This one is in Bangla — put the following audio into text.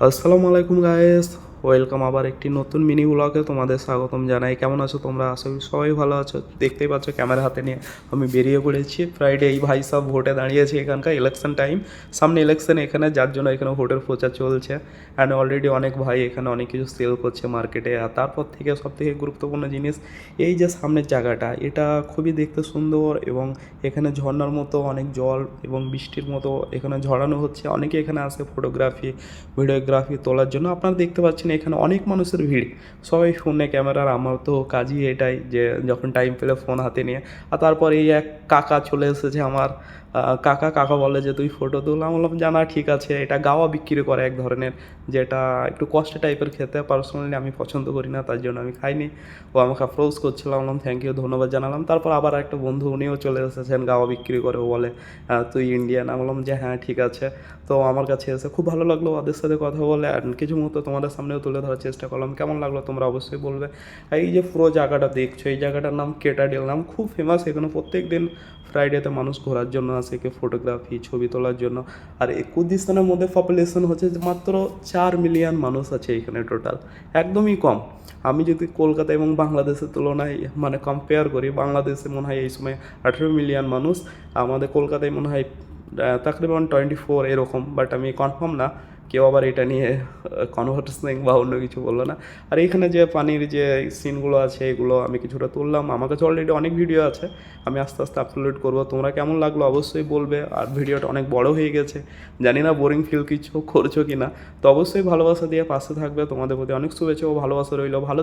আসসালামু আলাইকুম গায়েস ওয়েলকাম আবার একটি নতুন মিনি ব্লগে তোমাদের স্বাগতম জানাই। কেমন আছো তোমরা? করি সবাই ভালো আছো। দেখতেই পাচ্ছ ক্যামেরা হাতে নিয়ে আমি বেরিয়ে পড়েছি। ফ্রাইডে এই ভাই সব ভোটে দাঁড়িয়েছে এখানকার ইলেকশন টাইম সামনে ইলেকশন এখানে, যার জন্য এখানে ভোটের প্রচার চলছে। অ্যান্ড অলরেডি অনেক ভাই এখানে অনেক কিছু সেল করছে মার্কেটে আর তারপর থেকে সব থেকে গুরুত্বপূর্ণ জিনিস, এই যে সামনের জায়গাটা, এটা খুবই দেখতে সুন্দর এবং এখানে ঝর্নার মতো অনেক জল এবং বৃষ্টির মতো এখানে ঝরানো হচ্ছে। অনেকে এখানে আসে ফটোগ্রাফি ভিডিওগ্রাফি তোলার জন্য। আপনারা দেখতে পাচ্ছেন এখানে অনেক মানুষের ভিড়। সবাই ফোনে, ক্যামেরার আমার তো কাজই এটাই যে যখন টাইম পেলে ফোন হাতে নিয়ে। আর তারপর এই এক কাকা চলে এসেছে আমার কাকা কাকা বলে যে, তুই ফটো তুল। আমি বললাম জানা ঠিক আছে। এটা গাওয়া বিক্রি করে এক ধরনের, যেটা একটু কষ্ট টাইপের খেতে পার্সোনালি আমি পছন্দ করি না, তার জন্য আমি খাইনি। ও আমাকে অ্যাপ্রোচ করছিলাম বললাম থ্যাংক ইউ ধন্যবাদ জানালাম। তারপর আবার একটা বন্ধু, উনিও চলে এসেছেন গাওয়া বিক্রি করে বলে তুই ইন্ডিয়ান আমি বললাম যে হ্যাঁ ঠিক আছে। তো আমার কাছে এসে খুব ভালো লাগল ওদের সাথে কথা বলে কিছু মুহূর্ত তোমাদের সামনেও তুলে ধরার চেষ্টা করলাম। কেমন লাগল তোমরা অবশ্যই বলবে। এই যে পুরো জায়গাটা দেখছ, এই জায়গাটার নাম কেটাডিল নাম খুব ফেমাস এখানে প্রত্যেক দিন ফ্রাইডেতে মানুষ ঘোরার জন্য কেউ ফটোগ্রাফি ছবি তোলার জন্য। আর এই কুর্দিস্তানের মধ্যে পপুলেশন হচ্ছে মাত্র চার মিলিয়ন মানুষ আছে এখানে টোটাল একদমই কম। আমি যদি কলকাতা এবং বাংলাদেশের তুলনায় মানে কম্পেয়ার করি, বাংলাদেশে মনে হয় এই সময় আঠেরো মিলিয়ন মানুষ, আমাদের কলকাতায় মনে হয় তাকরিবান টোয়েন্টি ফোর এরকম বাট আমি কনফার্ম না। কেউ আবার এটা নিয়ে কনভার্সিং বা অন্য কিছু বলল না। আর এখানে যে পানির যে সিনগুলো আছে, এগুলো আমি কিছুটা তুললাম। আমার কাছে অলরেডি অনেক ভিডিও আছে। আমি আস্তে আস্তে আপলোড করব। তোমরা কেমন লাগল অবশ্যই বলবে। আর ভিডিওটা অনেক বড় হয়ে গেছে। জানি না বোরিং ফিল কিছু করছ কি না তো অবশ্যই ভালোবাসা দিয়ে পাশে থাকবে। তোমাদের প্রতি অনেক শুভেচ্ছা ও ভালোবাসা রইল। ভালো